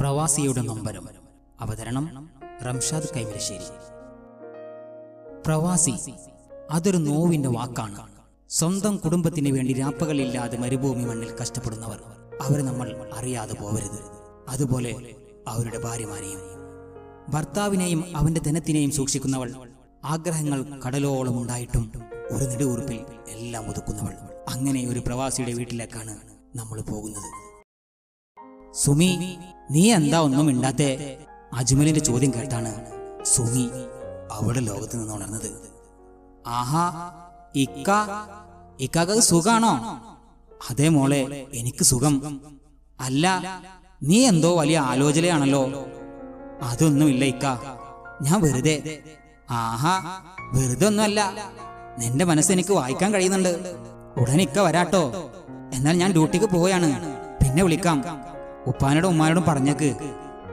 പ്രവാസിയുടെ നൊമ്പരം. അവതരണം റംഷാദ് കൈമലശ്ശേരി പ്രവാസി അതൊരു നോവിന്റെ വാക്കാണ്. സ്വന്തം കുടുംബത്തിന് വേണ്ടി രാപ്പകളില്ലാതെ മരുഭൂമി മണ്ണിൽ കഷ്ടപ്പെടുന്നവർ അവരെ നമ്മൾ അറിയാതെ പോവരുത്. അതുപോലെ അവരുടെ ഭാര്യമാരെയും ഭർത്താവിനെയും അവന്റെ ധനത്തിനെയും സൂക്ഷിക്കുന്നവൾ ആഗ്രഹങ്ങൾ കടലോളം ഉണ്ടായിട്ടും ഒരു നെടുവുറുപ്പിൽ എല്ലാം ഒതുക്കുന്നവൾ. അങ്ങനെ ഒരു പ്രവാസിയുടെ വീട്ടിലേക്കാണ് നമ്മൾ പോകുന്നത്. സുമി നീ എന്താ ഒന്നും മിണ്ടാത്തെ? അജ്മലിന്റെ ചോദ്യം കേട്ടാണ് സുമി അവിടെ ലോകത്ത് നിന്ന് ഉണർന്നത്. ആഹാ ഇക്ക ഇക്കാക്ക് സുഖാണോ? അതേ മോളെ എനിക്ക് സുഖം. അല്ല നീ എന്തോ വലിയ ആലോചനയാണല്ലോ. അതൊന്നുമില്ല ഇക്ക ഞാൻ വെറുതെ. ആഹാ വെറുതെ ഒന്നുമല്ല നിന്റെ മനസ്സ് എനിക്ക് വായിക്കാൻ കഴിയുന്നുണ്ട്. ഉടനെ ഇക്ക വരാട്ടോ. എന്നാൽ ഞാൻ ഡ്യൂട്ടിക്ക് പോവുകയാണ്. പിന്നെ വിളിക്കാം. ഉപ്പാനോടും ഉമ്മാനോടും പറഞ്ഞേക്ക്.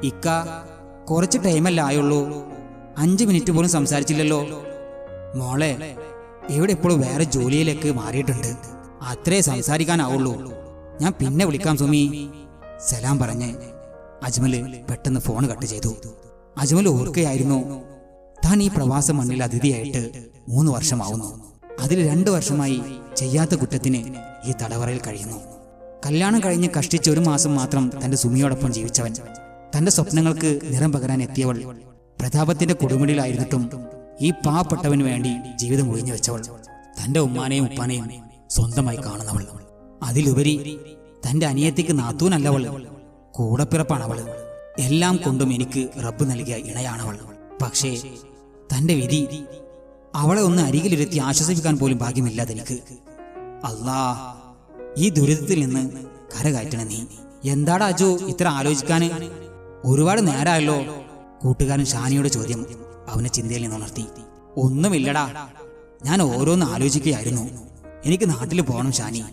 ഇക്ക കുറച്ച് ടൈമല്ല ആയുള്ളൂ. അഞ്ച് മിനിറ്റ് പോലും സംസാരിച്ചില്ലല്ലോ. മോളെ ഇവിടെ ഇപ്പോഴും വേറെ ജോലിയിലേക്ക് മാറിയിട്ടുണ്ട്. അത്രേ സംസാരിക്കാനാവുള്ളൂ. ഞാൻ പിന്നെ വിളിക്കാം സുമി. സലാം പറഞ്ഞ് അജ്മൽ പെട്ടെന്ന് ഫോൺ കട്ട് ചെയ്തു. അജ്മൽ ഓർക്കുകയായിരുന്നു താൻ ഈ പ്രവാസ മണ്ണിൽ അതിഥിയായിട്ട് മൂന്ന് വർഷമാവുന്നു. അതിൽ രണ്ടു വർഷമായി ചെയ്യാത്ത കുറ്റത്തിന് ഈ തടവറയിൽ കഴിയുന്നു. കല്യാണം കഴിഞ്ഞ് കഷ്ടിച്ച് ഒരു മാസം മാത്രം തന്റെ സുമിയോടൊപ്പം ജീവിച്ചവൻ. തന്റെ സ്വപ്നങ്ങൾക്ക് നിറം പകരാൻ എത്തിയവൾ പ്രതാപത്തിന്റെ കൊടുമുടിയിലായിരുന്നിട്ടും ഈ പാവപ്പെട്ടവന് വേണ്ടി ജീവിതം ഒഴിഞ്ഞു വെച്ചവൾ. തന്റെ ഉമ്മാനെയും ഉപ്പാനെയും സ്വന്തമായി കാണുന്നവൾ. അതിലുപരി തന്റെ അനിയത്തിക്ക് നാത്തൂനല്ലവൾ കൂടപ്പിറപ്പാണവൾ. എല്ലാം കൊണ്ടും എനിക്ക് റബ്ബ് നൽകിയ ഇണയാണവൾ. പക്ഷേ തന്റെ വിധി അവളെ ഒന്ന് അരികിലിരുത്തി ആശ്വസിപ്പിക്കാൻ പോലും ഭാഗ്യമില്ലാതെനിക്ക് അല്ലാ ഈ ദുരിതത്തിൽ നിന്ന് കരകയറ്റണ നീ. എന്താടാ അജു ഇത്ര ആലോചിക്കാന്? ഒരുപാട് നേരമായല്ലോ കൂട്ടുകാരൻ ഷാനിയുടെ ചോദ്യം. അവനെ ചിന്തയിൽ നിന്ന് ഉണർത്തി. ഒന്നുമില്ലടാ. ഞാൻ ഓരോന്ന് ആലോചിക്കുകയായിരുന്നു. എനിക്ക് നാട്ടിൽ പോകണം ഷാനി.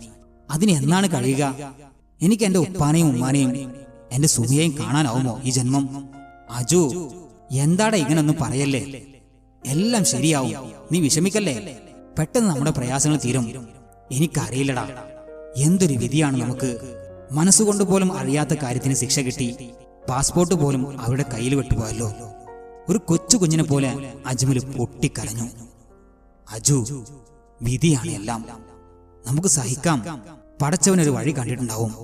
അതിന് എന്നാണ് കഴിയുക? എനിക്ക് എന്റെ ഉപ്പാനെയും ഉമ്മാനെയും എന്റെ സുമിയെയും കാണാനാവുമോ ഈ ജന്മം? അജു എന്താടാ ഇങ്ങനൊന്നും പറയല്ലേ? എല്ലാം ശരിയാവും. നീ വിഷമിക്കല്ലേ? പെട്ടെന്ന് നമ്മുടെ പ്രയാസങ്ങൾ തീരും. എനിക്കറിയില്ലടാ. എന്തൊരു വിധിയാണ് നമുക്ക്? മനസ്സുകൊണ്ട് പോലും അറിയാത്ത കാര്യത്തിന് ശിക്ഷ കിട്ടി പാസ്പോർട്ട് പോലും അവരുടെ കയ്യിൽ വിട്ടുപോയല്ലോ. ഒരു കൊച്ചു കുഞ്ഞിനെ പോലെ അജ്മൽ പൊട്ടിക്കരഞ്ഞു. അജു വിധിയാണ് എല്ലാം. നമുക്ക് സഹിക്കാം. പടച്ചവനൊരു വഴി കണ്ടിട്ടുണ്ടാവും.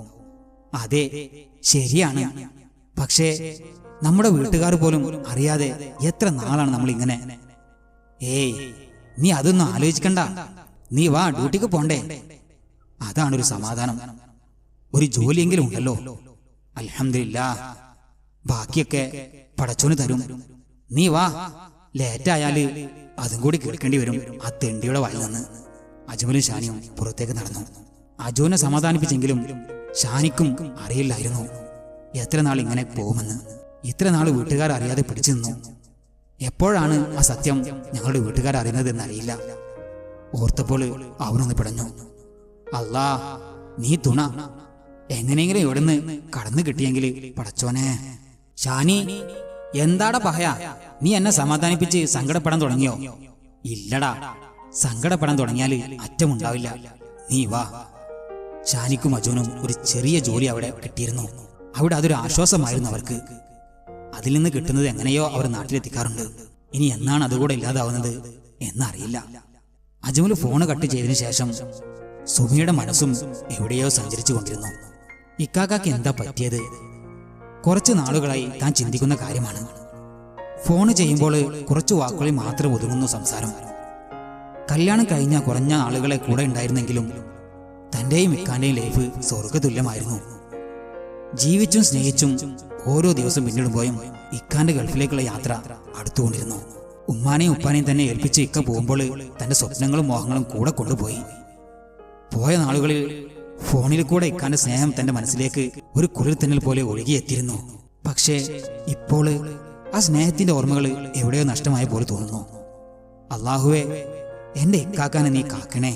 അതെ ശരിയാണ്. പക്ഷേ നമ്മുടെ വീട്ടുകാർ പോലും അറിയാതെ എത്ര നാളാണ് നമ്മൾ ഇങ്ങനെ ഏയ് നീ അതൊന്നും ആലോചിക്കണ്ട. നീ വാ ഡ്യൂട്ടിക്ക് പോണ്ടേ. അതാണ് ഒരു സമാധാനം. ഒരു ജോലിയെങ്കിലും ഉണ്ടല്ലോ. അലഹമില്ല ബാക്കിയൊക്കെ പടച്ചോന് തരും. നീ വാ. ലേറ്റായാൽ അതും കൂടി കേൾക്കേണ്ടി വരും. ആ തെണ്ടിയുടെ വായിൽ നിന്ന്. അജ്മലും ഷാനിയും പുറത്തേക്ക് നടന്നു. അജുവിനെ സമാധാനിപ്പിച്ചെങ്കിലും ഷാനിക്കും അറിയില്ലായിരുന്നു. എത്ര നാൾ ഇങ്ങനെ പോകുമെന്ന്. ഇത്ര നാൾ വീട്ടുകാർ അറിയാതെ പിടിച്ചു നിന്നു. എപ്പോഴാണ് ആ സത്യം ഞങ്ങളുടെ വീട്ടുകാർ അറിയുന്നത് എന്നറിയില്ല ഓർത്തപ്പോൾ അവനൊന്ന് പിടഞ്ഞു. അല്ലാ നീ തുണ. എങ്ങനെയെങ്കിലും ഇവിടുന്ന് കടന്നു കിട്ടിയെങ്കിൽ പടച്ചോനെ. ഷാനി എന്താടാ പഹയ? നീ എന്നെ സമാധാനിപ്പിച്ച് സങ്കടപ്പെടാൻ തുടങ്ങിയോ? ഇല്ലടാ സങ്കടപ്പെടാൻ തുടങ്ങിയാൽ അറ്റമുണ്ടാവില്ല. നീ വാ. ഷാനിക്കും അജുനും ഒരു ചെറിയ ജോലി അവിടെ കിട്ടിയിരുന്നു. അവിടെ അതൊരു ആശ്വാസമായിരുന്നു അവർക്ക്. അതിൽ നിന്ന് കിട്ടുന്നത് എങ്ങനെയോ അവർ നാട്ടിലെത്തിക്കാറുണ്ട്. ഇനി എന്നാണ് അതുകൂടെ ഇല്ലാതാവുന്നത് എന്നറിയില്ല. അജ്മൽ ഫോണ് കട്ട് ചെയ്തതിനു ശേഷം സുമിയുടെ മനസ്സും എവിടെയോ സഞ്ചരിച്ചു കൊണ്ടിരുന്നു. ഇക്കാക്കാക്ക് എന്താ പറ്റിയത്? കുറച്ച് നാളുകളായി താൻ ചിന്തിക്കുന്ന കാര്യമാണ്. ഫോൺ ചെയ്യുമ്പോൾ കുറച്ച് വാക്കുകളിൽ മാത്രം ഒതുങ്ങുന്നു സംസാരം. കല്യാണം കഴിഞ്ഞ കുറഞ്ഞ ആളുകളെ കൂടെ ഉണ്ടായിരുന്നെങ്കിലും തന്റെയും ഇക്കാന്റെയും ലൈഫ് സ്വർഗതുല്യമായിരുന്നു ജീവിച്ചും സ്നേഹിച്ചും ഓരോ ദിവസം പിന്നിടുമ്പോഴും ഇക്കാന്റെ ഗൾഫിലേക്കുള്ള യാത്ര അടുത്തുകൊണ്ടിരുന്നു. ഉമ്മാനെയും ഉപ്പാനെയും തന്നെ ഏൽപ്പിച്ച് ഇക്ക പോകുമ്പോൾ തന്റെ സ്വപ്നങ്ങളും മോഹങ്ങളും കൂടെ കൊണ്ടുപോയി. പോയ നാളുകളിൽ ഫോണിൽ കൂടെ ഇക്കാന്റെ സ്നേഹം തന്റെ മനസ്സിലേക്ക് ഒരു കുളിർത്തന്നൽ പോലെ ഒഴുകിയെത്തിയിരുന്നു. പക്ഷേ ഇപ്പോൾ ആ സ്നേഹത്തിന്റെ ഓർമ്മകൾ എവിടെയോ നഷ്ടമായ പോലെ തോന്നുന്നു. അള്ളാഹുവെ എന്റെ ഇക്കാക്കാനെ നീ കാക്കണേ.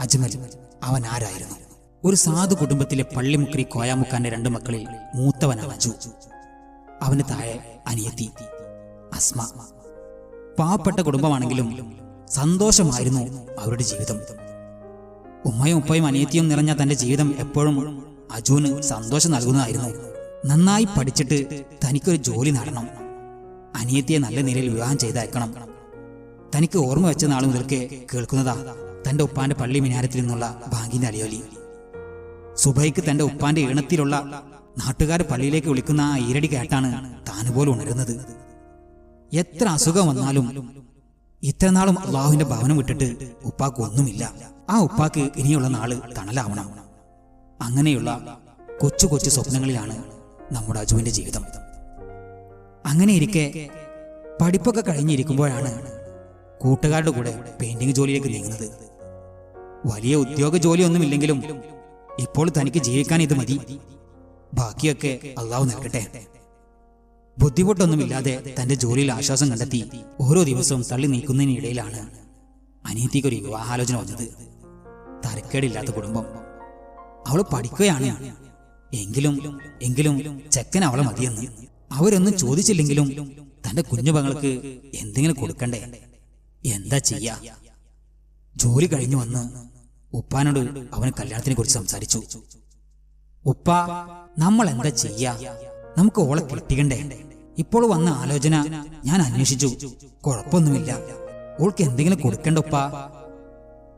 അജ്മൽ അവൻ ആരായിരുന്നു? ഒരു സാധു കുടുംബത്തിലെ പള്ളിമുക്കരി കോയാമുക്കാന്റെ രണ്ട് മക്കളിൽ മൂത്തവനാണ് അജു അവന് താഴെ അനിയത്തി അസ്മ. പാവപ്പെട്ട കുടുംബമാണെങ്കിലും സന്തോഷമായിരുന്നു അവരുടെ ജീവിതം. ഉമ്മയും ഉപ്പയും അനിയത്തിയും നിറഞ്ഞ തന്റെ ജീവിതം എപ്പോഴും അജുവിന് സന്തോഷം നൽകുന്നതായിരുന്നു. നന്നായി പഠിച്ചിട്ട് തനിക്കൊരു ജോലി നടണം. അനിയത്തിയെ നല്ല നിലയിൽ വിവാഹം ചെയ്തയക്കണം. തനിക്ക് ഓർമ്മ വെച്ച നാൾ മുതൽക്കേ കേൾക്കുന്നതാ തന്റെ ഉപ്പാന്റെ പള്ളി മിനാരത്തിൽ നിന്നുള്ള ബാങ്കിന്റെ അലിയോലി സുബൈക്ക് തന്റെ ഉപ്പാന്റെ ഈണത്തിലുള്ള നാട്ടുകാർ പള്ളിയിലേക്ക് വിളിക്കുന്ന ആ ഈരടി കേട്ടാണ് താനുപോലും ഉണരുന്നത്. എത്ര അസുഖം വന്നാലും ഇത്രനാളും അള്ളാഹുവിന്റെ ഭവനം വിട്ടിട്ട് ഉപ്പാക്ക് ഒന്നുമില്ല. ആ ഉപ്പാക്ക് ഇനിയുള്ള നാൾ തണലാവണം. അങ്ങനെയുള്ള കൊച്ചു കൊച്ചു സ്വപ്നങ്ങളിലാണ് നമ്മുടെ അജുവിന്റെ ജീവിതം. അങ്ങനെ ഇരിക്കെ പഠിപ്പൊക്കെ കഴിഞ്ഞിരിക്കുമ്പോഴാണ് കൂട്ടുകാരുടെ കൂടെ പെയിന്റിംഗ് ജോലിയിലേക്ക് നീങ്ങുന്നത്. വലിയ ഉദ്യോഗ ജോലിയൊന്നുമില്ലെങ്കിലും ഇപ്പോൾ തനിക്ക് ജീവിക്കാൻ ഇത് മതി. ബാക്കിയൊക്കെ അള്ളാഹു നൽകട്ടെ. ബുദ്ധിമുട്ടൊന്നുമില്ലാതെ തന്റെ ജോലിയിൽ ആശ്വാസം കണ്ടെത്തി ഓരോ ദിവസവും തള്ളി നീക്കുന്നതിനിടയിലാണ് അനീതിക്കൊരു വിവാഹാലോചന വന്നത്. തരക്കേടില്ലാത്ത കുടുംബം. അവൾ പഠിക്കുകയാണ്. എങ്കിലും എങ്കിലും ചെക്കൻ അവളെ മതിയെന്ന് അവരൊന്നും ചോദിച്ചില്ലെങ്കിലും തന്റെ കുഞ്ഞു മകൾക്ക് എന്തെങ്കിലും കൊടുക്കണ്ടേ? എന്താ ചെയ്യാ? ജോലി കഴിഞ്ഞു വന്ന് ഉപ്പാനോട് അവന് കല്യാണത്തിനെ കുറിച്ച് സംസാരിച്ചു. ഉപ്പ നമ്മൾ എന്താ ചെയ്യാ? നമുക്ക് ഓളെ കിട്ടിക്കണ്ടേ? ഇപ്പോൾ വന്ന ആലോചന ഞാൻ അന്വേഷിച്ചു. കുഴപ്പമൊന്നുമില്ല. ഓൾക്ക് എന്തെങ്കിലും കൊടുക്കണ്ട ഉപ്പ.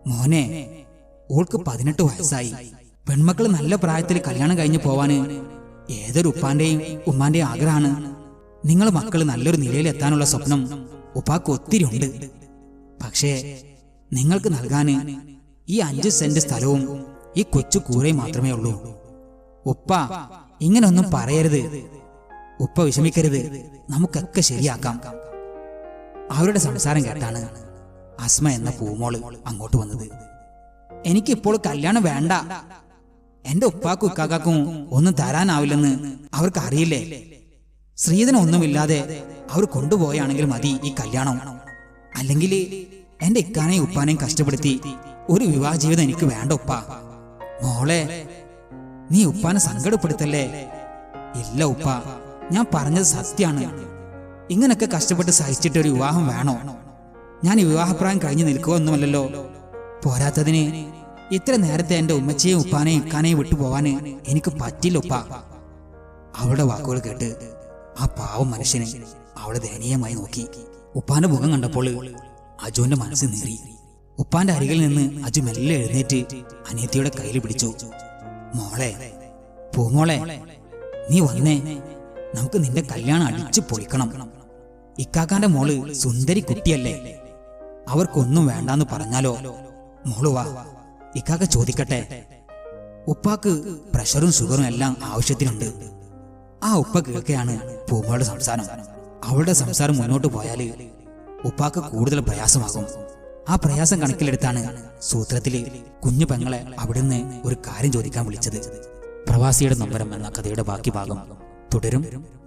മോനെ ഓൾക്ക് പതിനെട്ട് വയസ്സായി. പെൺമക്കൾ നല്ല പ്രായത്തിൽ കല്യാണം കഴിഞ്ഞു പോവാന് ഏതൊരു ഉപ്പാന്റെയും ഉമ്മാന്റെയും ആഗ്രഹമാണ്. നിങ്ങൾ മക്കൾ നല്ലൊരു നിലയിൽ എത്താനുള്ള സ്വപ്നം ഉപ്പാക്ക് ഒത്തിരി ഉണ്ട്. പക്ഷേ നിങ്ങൾക്ക് നൽകാന് ഈ അഞ്ച് സെന്റ് സ്ഥലവും ഈ കൊച്ചു കൂരയും മാത്രമേ ഉള്ളൂ. ഉപ്പ ഇങ്ങനൊന്നും പറയരുത്. ഉപ്പ വിഷമിക്കരുത്. നമുക്കൊക്കെ ശരിയാക്കാം. അവരുടെ സംസാരം കേട്ടാണ് അസ്മ എന്ന പൂമോൾ അങ്ങോട്ട് വന്നത്. എനിക്കിപ്പോൾ കല്യാണം വേണ്ട. എന്റെ ഉപ്പാക്കും ഉക്കാക്കും ഒന്നും തരാനാവില്ലെന്ന് അവർക്ക് അറിയില്ലേ ഒന്നുമില്ലാതെ അവർ കൊണ്ടുപോയാണെങ്കിൽ മതി ഈ കല്യാണം. അല്ലെങ്കിൽ എന്റെ ഇക്കാനെയും ഉപ്പാനെയും കഷ്ടപ്പെടുത്തി ഒരു വിവാഹ ജീവിതം എനിക്ക് വേണ്ട ഉപ്പ. മോളെ നീ ഉപ്പാനെ സങ്കടപ്പെടുത്തല്ലേ? ഇല്ല ഉപ്പ ഞാൻ പറഞ്ഞത് സത്യാണ് ഇങ്ങനൊക്കെ കഷ്ടപ്പെട്ട് സഹിച്ചിട്ട് ഒരു വിവാഹം വേണോ? ഞാൻ ഈ വിവാഹപ്രായം കഴിഞ്ഞു നിൽക്കുകയൊന്നുമല്ലല്ലോ പോരാത്തതിന് ഇത്ര നേരത്തെ എന്റെ ഉമ്മച്ചയും ഉപ്പാനെയും ഇക്കാനെയും വിട്ടുപോവാന് എനിക്ക് പറ്റില്ല ഉപ്പ. അവളുടെ വാക്കുകൾ കേട്ട് ആ പാവം മനുഷ്യന് അവളെ ദയനീയമായി നോക്കി. ഉപ്പാന്റെ മുഖം കണ്ടപ്പോൾ അജുവിന്റെ മനസ്സ് നീറി. ഉപ്പാന്റെ അരികിൽ നിന്ന് അജു മെല്ലെ എഴുന്നേറ്റ് അനിയത്തിയുടെ കയ്യിൽ പിടിച്ചു. മോളെ പൂമോളെ നീ വന്നേ. നമുക്ക് നിന്റെ കല്യാണം അടിച്ചു പൊളിക്കണം. ഇക്കാക്കാന്റെ മോൾ സുന്ദരി കുട്ടിയല്ലേ അവർക്കൊന്നും വേണ്ടാന്ന് പറഞ്ഞാലോ? മോൾ വാ ഇക്കാക്ക ചോദിക്കട്ടെ. ഉപ്പാക്ക് പ്രഷറും ഷുഗറും എല്ലാം ആവശ്യത്തിനുണ്ട്. ആ ഉപ്പ കേൾക്കെയാണ് പൂമോളുടെ സംസാരം. അവളുടെ സംസാരം മുന്നോട്ട് പോയാൽ ഉപ്പാക്ക് കൂടുതൽ പ്രയാസമാകും. ആ പ്രയാസം കണക്കിലെടുത്താണ് സൂത്രത്തിൽ കുഞ്ഞു പെങ്ങളെ അവിടുന്ന് ഒരു കാര്യം ചോദിക്കാൻ വിളിച്ചത്. പ്രവാസിയുടെ നമ്പരം എന്ന കഥയുടെ ബാക്കി ഭാഗം തുടരും.